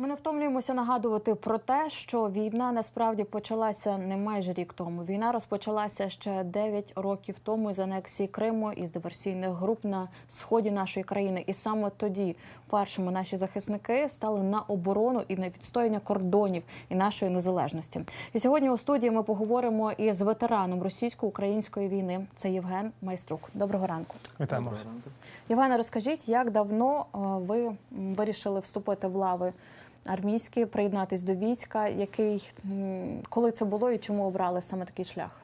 Ми не втомлюємося нагадувати про те, що війна насправді почалася не майже рік тому. Війна розпочалася ще 9 років тому з анексії Криму із диверсійних груп на сході нашої країни. І саме тоді першими наші захисники стали на оборону і на відстояння кордонів і нашої незалежності. І сьогодні у студії ми поговоримо із ветераном російсько-української війни. Це Євген Майструк. Доброго ранку. Вітаємо. Євгене, розкажіть, як давно е, ви вирішили вступити в лави армійські, приєднатись до війська? Який коли це було і чому обрали саме такий шлях?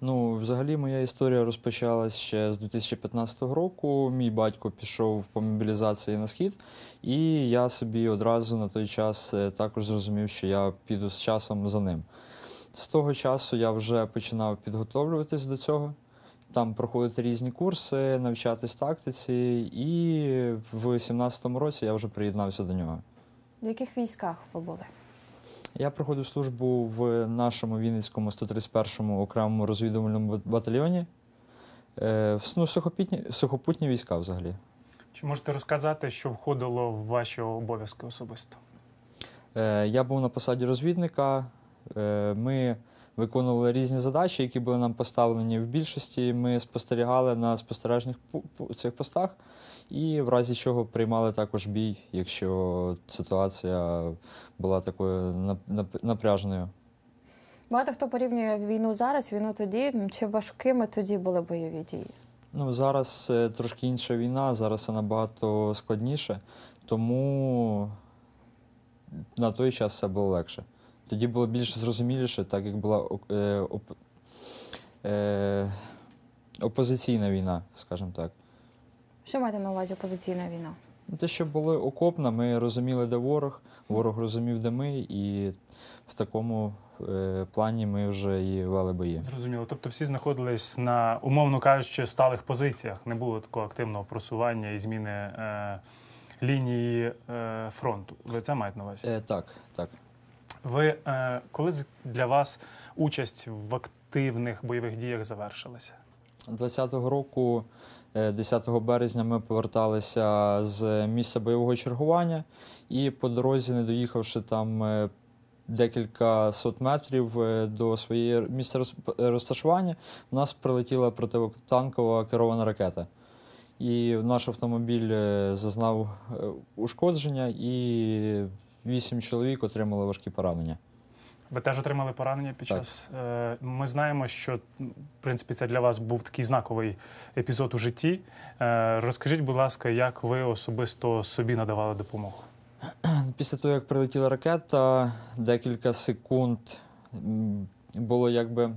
Ну, взагалі, моя історія розпочалась ще з 2015 року. Мій батько пішов по мобілізації на схід, і я собі одразу на той час е, також зрозумів, що я піду з часом за ним. З того часу я вже починав підготовлюватись до цього. Там проходити різні курси, навчатись тактиці, і в 17-му році я вже приєднався до нього. В яких військах ви були? Я проходив службу в нашому Вінницькому 131-му окремому розвідувальному батальйоні. Е, ну, сухопутні, сухопутні війська взагалі. Чи можете розказати, що входило в ваші обов'язки особисто? Е, я був на посаді розвідника. Е, ми виконували різні задачі, які були нам поставлені. В більшості ми спостерігали на спостережних цих постах і в разі чого приймали також бій, якщо ситуація була такою нап- нап- напряженою. Багато хто порівнює війну зараз, війну тоді. Чи важкими тоді були бойові дії? Ну, зараз е, трошки інша війна, зараз все набагато складніше, тому на той час все було легше. Тоді було більш зрозуміліше, так як була е, оп- е, опозиційна війна, скажімо так. Що маєте на увазі опозиційна війна? Ну, Те, що були окопна, ми розуміли, де ворог, ворог розумів, де ми, і в такому е, плані ми вже і вели бої. Зрозуміло. Тобто всі знаходились на, умовно кажучи, сталих позиціях. Не було такого активного просування і зміни е, лінії е, фронту. Ви це маєте на увазі? Е, так, так. Ви е, коли для вас участь в активних бойових діях завершилася? 20-го року, е, 10 березня, ми поверталися з місця бойового чергування, і по дорозі, не доїхавши там е, декілька сот метрів е, до своєї місця розташування, в нас прилетіла протитанкова керована ракета. І наш автомобіль е, зазнав е, ушкодження, і вісім чоловік отримали важкі поранення. Ви теж отримали поранення під Так. час. Е, Ми знаємо, що в принципі це для вас був такий знаковий епізод у житті. Е, Розкажіть, будь ласка, як ви особисто собі надавали допомогу? Після того, як прилетіла ракета, декілька секунд було якби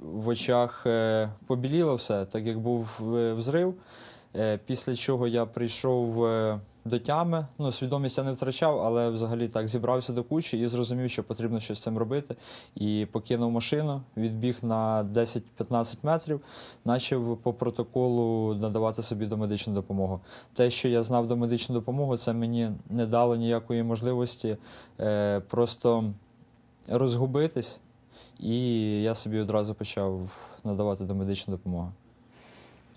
в очах е, побіліло все, так як був взрив. Після чого я прийшов до тями. Ну, свідомість я не втрачав, але взагалі так зібрався до кучі і зрозумів, що потрібно щось з цим робити. І покинув машину, відбіг на 10-15 метрів, почав по протоколу надавати собі домедичну допомогу. Те, що я знав домедичну допомогу, це мені не дало ніякої можливості е, просто розгубитись, і я собі одразу почав надавати домедичну допомогу.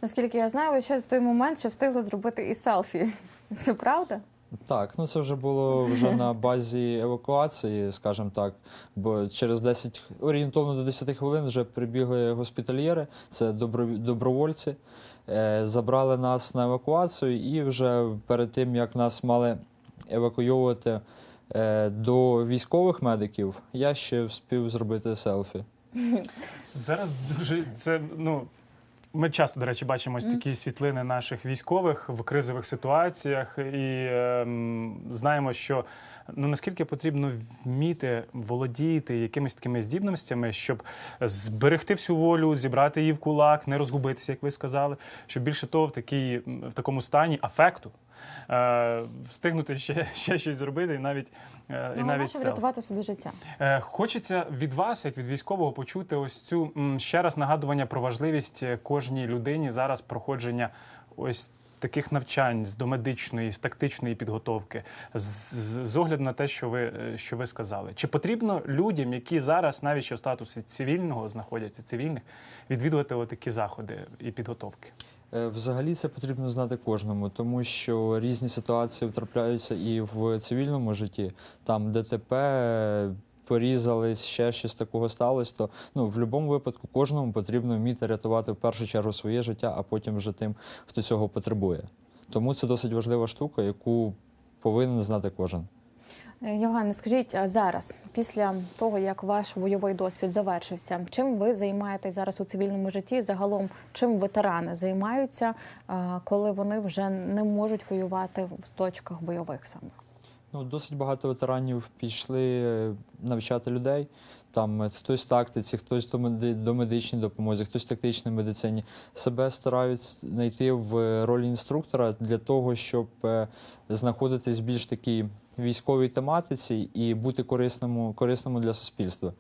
Наскільки я знаю, ви ще в той момент ще встигли зробити і селфі. Це правда? Так, ну це вже було вже на базі евакуації, скажімо так. Бо через 10, орієнтовно до 10 хвилин вже прибігли госпітальєри, це добро, добровольці, е, забрали нас на евакуацію, і вже перед тим як нас мали евакуйовувати е, до військових медиків, я ще встиг зробити селфі. Зараз дуже це ну. Ми часто, до речі, бачимо ось такі світлини наших військових в кризових ситуаціях, і ем, знаємо, що ну наскільки потрібно вміти володіти якимись такими здібностями, щоб зберегти всю волю, зібрати її в кулак, не розгубитися, як ви сказали, щоб більше того, в такій в такому стані афекту е, встигнути ще, ще щось зробити, і навіть е, і Ну, навіть наче врятувати собі життя. Е, Хочеться від вас, як від військового, почути ось цю ще раз нагадування про важливість е, кожній людині зараз проходження ось таких навчань з домедичної, з тактичної підготовки, з, з, з огляду на те, що ви, е, що ви сказали. Чи потрібно людям, які зараз навіть ще в статусі цивільного знаходяться, цивільних, відвідувати такі заходи і підготовки? Е, Взагалі це потрібно знати кожному, тому що різні ситуації трапляються і в цивільному житті. Там ДТП, е, порізались, ще щось такого сталося. То ну, в будь-якому випадку кожному потрібно вміти рятувати в першу чергу своє життя, а потім вже тим, хто цього потребує. Тому це досить важлива штука, яку повинен знати кожен. Е, Євгене, скажіть зараз, після того як ваш бойовий досвід завершився, чим ви займаєтесь зараз у цивільному житті? Загалом, чим ветерани займаються, коли вони вже не можуть воювати в точках бойових саме? Ну, досить багато ветеранів пішли е, навчати людей. Там е, хтось тактиці, хтось до меди- до медичній допомозі, хтось тактичній медицині. Себе старають знайти в ролі інструктора для того, щоб е, знаходитись більш такій військовій тематиці і бути корисному, корисному для суспільства.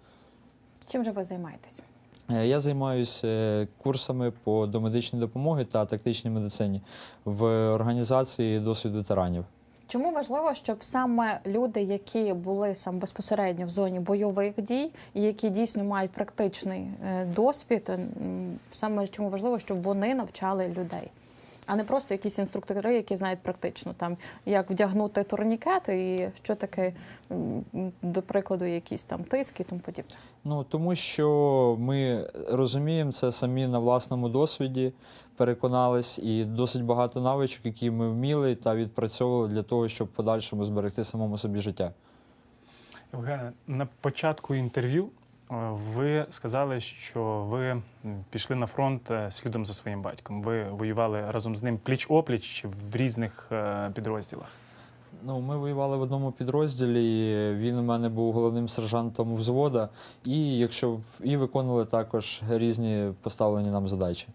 Чим же ви займаєтесь? Е, Я займаюся курсами по домедичній допомоги та тактичній медицині в організації досвід ветеранів. Чому важливо, щоб саме люди, які були сам безпосередньо в зоні бойових дій, і які дійсно мають практичний е, досвід, саме чому важливо, щоб вони навчали людей, а не просто якісь інструктори, які знають практично там, як вдягнути турнікет і що таке, до прикладу, якісь там тиски і тому подібне. Ну тому що ми розуміємо це самі на власному досвіді, переконались, і досить багато навичок, які ми вміли та відпрацьовували для того, щоб в подальшому зберегти самому собі життя. Євгене, на початку інтерв'ю ви сказали, що ви пішли на фронт е, слідом за своїм батьком. Ви воювали разом з ним пліч-опліч чи в різних е, підрозділах. Ну, ми воювали в одному підрозділі. Він у мене був головним сержантом взвода, і якщо і виконували також різні поставлені нам задачі.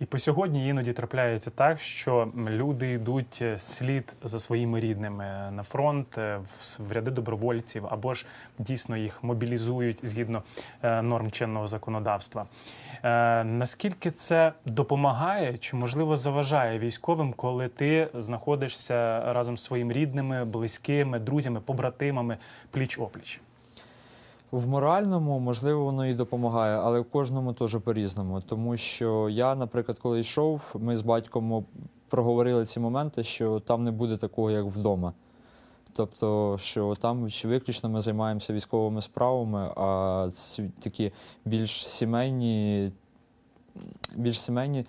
І по сьогодні іноді трапляється так, що люди йдуть е, слід за своїми рідними на фронт е, в- ряди добровольців, або ж дійсно їх мобілізують згідно е, норм чинного законодавства. Е, Наскільки це допомагає чи можливо заважає військовим, коли ти знаходишся разом з своїми рідними, близькими, друзями, побратимами пліч опліч? В моральному, можливо, воно і допомагає, але в кожному теж по-різному. Тому що я, наприклад, коли йшов, ми з батьком проговорили ці моменти, що там не буде такого, як вдома. Тобто, що там виключно ми займаємося військовими справами, а такі більш сімейні, більш сімейні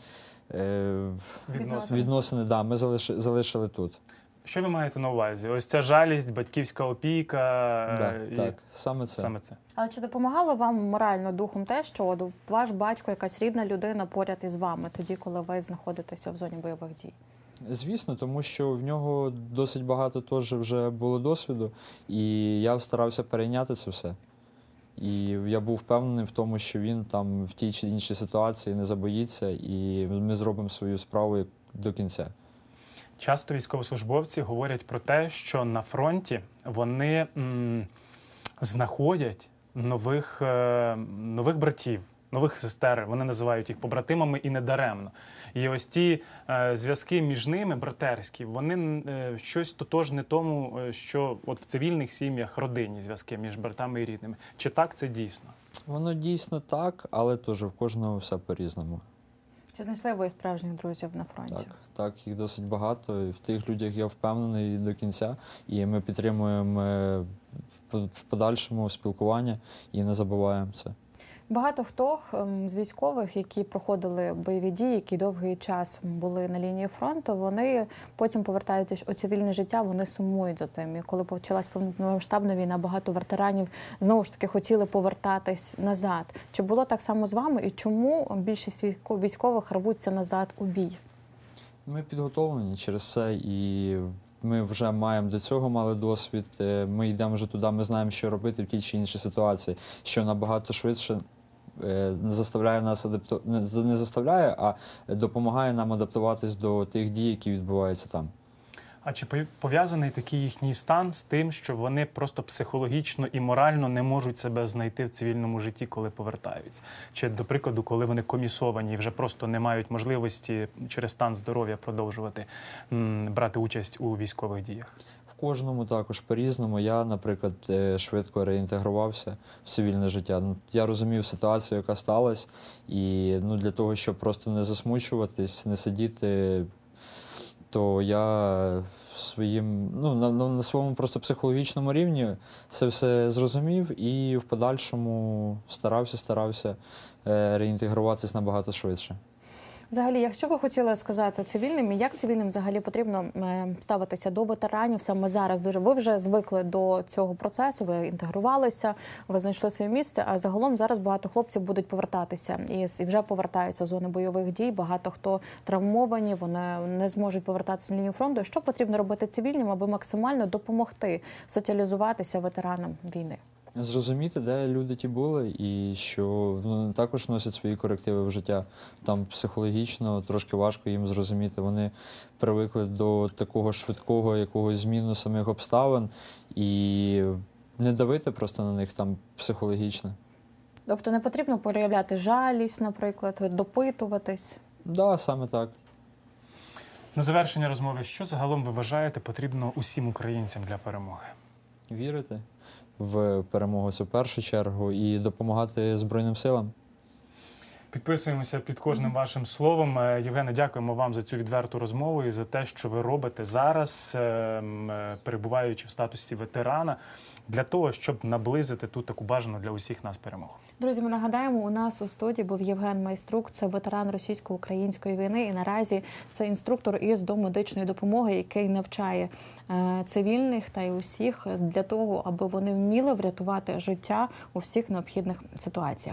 е, Відносини. відносини, да, ми залиши, залишили тут. Що ви маєте на увазі? Ось ця жалість, батьківська опіка. Да, е, і так, саме це. Саме це. Але чи допомагало вам морально духом те, що от ваш батько, якась рідна людина поряд із вами, тоді, коли ви знаходитеся в зоні бойових дій? Звісно, тому що в нього досить багато теж вже було досвіду, і я старався перейняти це все. І я був впевнений в тому, що він там в тій чи іншій ситуації не забоїться, і ми зробимо свою справу до кінця. Часто військовослужбовці говорять про те, що на фронті вони м, знаходять нових, е, нових братів, нових сестер. Вони називають їх побратимами і недаремно. І ось ті е, зв'язки між ними, братерські, вони е, щось тотожне тому, е, що от в цивільних сім'ях родинні зв'язки між братами і рідними. Чи так це дійсно? Воно дійсно так, але теж в кожного все по-різному. Чи знайшли ви справжніх друзів на фронті? Так, так, їх досить багато. І в тих людях я впевнений до кінця. І ми підтримуємо е, в в подальшому спілкування і не забуваємо це. Багато хто ем, з військових, які проходили бойові дії, які довгий час були на лінії фронту, вони потім повертаючись у цивільне життя, вони сумують за тим. І коли почалась повномасштабна війна, багато ветеранів знову ж таки хотіли повертатись назад. Чи було так само з вами? І чому більшість військо- військових рвуться назад у бій? Ми підготовлені через це, і ми вже маємо до цього мали досвід. Е, Ми йдемо вже туди, ми знаємо, що робити в тій чи іншій ситуації, що набагато швидше не заставляє нас адапту... не заставляє, а допомагає нам адаптуватись до тих дій, які відбуваються там. А чи пов- пов'язаний такий їхній стан з тим, що вони просто психологічно і морально не можуть себе знайти в цивільному житті, коли повертаються? Чи, до прикладу, коли вони комісовані і вже просто не мають можливості через стан здоров'я продовжувати брати участь у військових діях? Кожному також по-різному. Я, наприклад, е, швидко реінтегрувався в цивільне життя. Ну, я розумів ситуацію, яка сталася, і ну, для того, щоб просто не засмучуватись, не сидіти, то я своїм, ну, на, на, на своєму просто психологічному рівні це все зрозумів і в подальшому старався, старався е, реінтегруватись набагато швидше. Взагалі, якщо ви хотіли сказати цивільним, як цивільним взагалі потрібно е, ставитися до ветеранів саме зараз? Дуже ви вже звикли до цього процесу, ви інтегрувалися, ви знайшли своє місце. А загалом зараз багато хлопців будуть повертатися і вже повертаються з зони бойових дій. Багато хто травмовані, вони не зможуть повертатися на лінію фронту. Що потрібно робити цивільним, аби максимально допомогти соціалізуватися ветеранам війни? Зрозуміти, де люди ті були, і що ну, вони також носять свої корективи в життя. Там психологічно трошки важко їм зрозуміти. Вони привикли до такого швидкого якогось зміну самих обставин і не давити просто на них там психологічно. Тобто не потрібно проявляти жалість, наприклад, допитуватись. Да, саме так. На завершення розмови, що загалом ви вважаєте потрібно усім українцям для перемоги? Вірити в перемогу це першу чергу і допомагати Збройним силам. Підписуємося під кожним вашим словом. Е, Євгене, дякуємо вам за цю відверту розмову і за те, що ви робите зараз, е, м, е, перебуваючи в статусі ветерана, для того, щоб наблизити ту таку бажану для усіх нас перемогу. Друзі, ми нагадаємо, у нас у студії був Євген Майструк, це ветеран російсько-української війни. І наразі це інструктор із домедичної допомоги, який навчає е, цивільних та й усіх для того, аби вони вміли врятувати життя у всіх необхідних ситуаціях.